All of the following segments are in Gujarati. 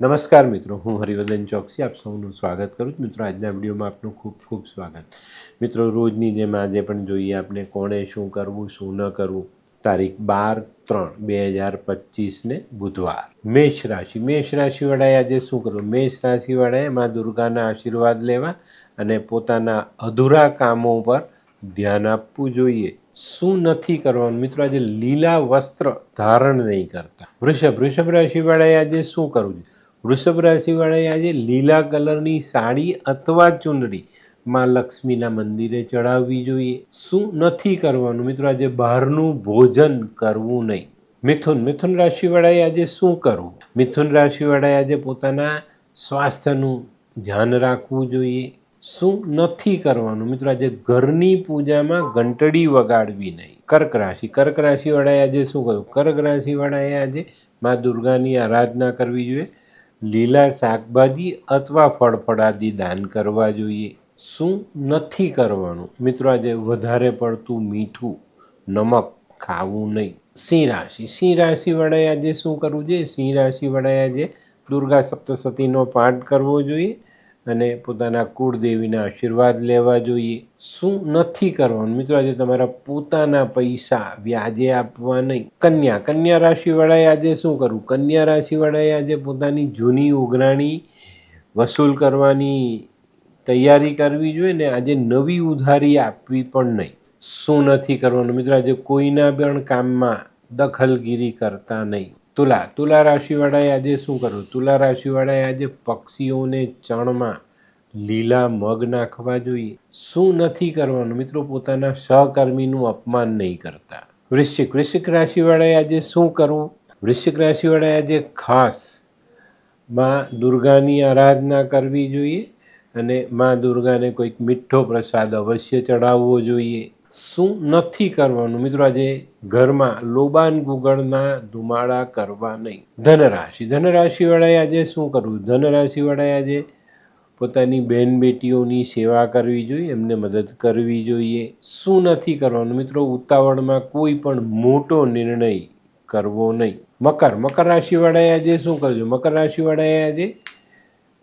નમસ્કાર મિત્રો, હું હરિવર્ધન ચોકસી, આપ સૌનું સ્વાગત કરું છું. મિત્રો, આજના વિડીયોમાં આપનું ખૂબ ખૂબ સ્વાગત. મિત્રો, રોજની જેમ આજે પણ જોઈએ આપણે કોણે શું કરવું, શું ન કરવું. તારીખ બાર ત્રણ બે હજાર પચીસને બુધવાર. મેષ રાશિ. મેષ રાશિવાળાએ આજે શું કરવું? મેષ રાશિવાળાએ મા દુર્ગાના આશીર્વાદ લેવા અને પોતાના અધૂરા કામો પર ધ્યાન આપવું જોઈએ. શું નથી કરવાનું? મિત્રો, આજે લીલા વસ્ત્ર ધારણ નહીં કરતા. વૃષભ. વૃષભ રાશિવાળાએ આજે શું કરવું છે વૃષભ રાશિવાળાએ આજે લીલા કલરની સાડી અથવા ચૂંદડી માં લક્ષ્મીના મંદિરે ચડાવવી જોઈએ. શું નથી કરવાનું? મિત્રો, આજે બહારનું ભોજન કરવું નહીં. મિથુન મિથુન રાશિવાળાએ આજે શું કરવું? મિથુન રાશિવાળાએ આજે પોતાના સ્વાસ્થ્યનું ધ્યાન રાખવું જોઈએ. શું નથી કરવાનું? મિત્રો, આજે ઘરની પૂજામાં ઘંટડી વગાડવી નહીં. કર્ક રાશિ, કર્ક રાશિવાળાએ આજે શું કહ્યું? કર્ક રાશિવાળાએ આજે મા દુર્ગાની આરાધના કરવી જોઈએ. લીલા શાકભાજી અથવા ફળફળાદી દાન કરવા જોઈએ. શું નથી કરવાનું? મિત્રો, આજે વધારે પડતું મીઠું, નમક ખાવું નહીં. સિંહ રાશિ. સિંહ રાશિવાળાએ આજે શું કરવું જોઈએ? સિંહ રાશિવાળાએ આજે દુર્ગા સપ્તસતીનો પાઠ કરવો જોઈએ. અને પોતાના કુળદેવીના આશીર્વાદ લેવા જોઈએ. શું નથી કરવાનું? મિત્રો, આજે તમારા પોતાના પૈસા વ્યાજે આપવા નહીં. કન્યા કન્યા રાશિવાળાએ આજે શું કરવું? કન્યા રાશિવાળાએ આજે પોતાની જૂની ઉઘરાણી વસૂલ કરવાની તૈયારી કરવી જોઈએ ને આજે નવી ઉધારી આપવી પણ નહીં. શું નથી કરવાનું? મિત્રો, આજે કોઈના પણ કામમાં દખલગીરી કરતા નહીં. તુલા તુલા રાશિવાળાએ આજે શું કરવું તુલા રાશિવાળાએ આજે પક્ષીઓને ચણમાં લીલા મગ નાખવા જોઈએ. શું નથી કરવાનું? મિત્રો, પોતાના સહકર્મીનું અપમાન નહીં કરતા. વૃશ્ચિક વૃશ્ચિક રાશિવાળાએ આજે શું કરવું? વૃશ્ચિક રાશિવાળાએ આજે ખાસમાં દુર્ગાની આરાધના કરવી જોઈએ અને માં દુર્ગાને કોઈક મીઠો પ્રસાદ અવશ્ય ચડાવવો જોઈએ. શું નથી કરવાનું? મિત્રો, આજે ઘરમાં લોબાન ગુગળના ધુમાડા કરવા નહીં. ધનરાશિ. ધનરાશિવાળાએ આજે શું કરવું ધનરાશિવાળાએ આજે પોતાની બહેન બેટીઓની સેવા કરવી જોઈએ, એમને મદદ કરવી જોઈએ. શું નથી કરવાનું? મિત્રો, ઉતાવળમાં કોઈ પણ મોટો નિર્ણય કરવો નહીં. મકર. મકર રાશિવાળાએ આજે શું કરજો મકર રાશિવાળાએ આજે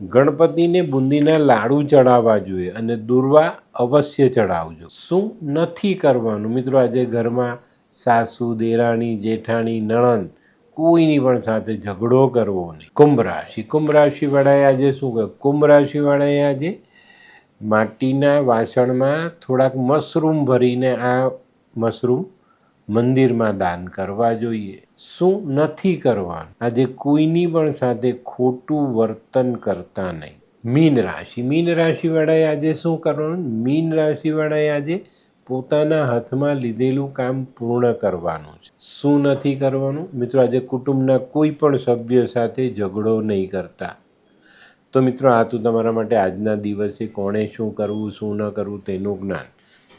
ગણપતિને બુંદીના લાડુ ચડાવવા જોઈએ અને દુર્વા અવશ્ય ચડાવજો. શું નથી કરવાનું? મિત્રો, આજે ઘરમાં સાસુ, દેરાણી, જેઠાણી, નણંદ કોઈની પણ સાથે ઝઘડો કરવો નહીં. કુંભ રાશિ. કુંભ રાશિવાળાએ આજે શું કહ્યું? કુંભ રાશિવાળાએ આજે માટીના વાસણમાં થોડાક મશરૂમ ભરીને આ મશરૂમ મંદિરમાં દાન કરવા જોઈએ. શું નથી કરવાનું? આજે કોઈની પણ સાથે ખોટું વર્તન કરતા નહીં. મીન રાશિ. મીન રાશિવાળાએ આજે શું કરવાનું? મીન રાશિવાળાએ આજે પોતાના હાથમાં લીધેલું કામ પૂર્ણ કરવાનું છે. શું નથી કરવાનું? મિત્રો, આજે કુટુંબના કોઈ પણ સભ્ય સાથે ઝઘડો નહીં કરતા. તો મિત્રો, આ તો તમારા માટે આજના દિવસે કોણે શું કરવું, શું ન કરવું તેનું જ્ઞાન.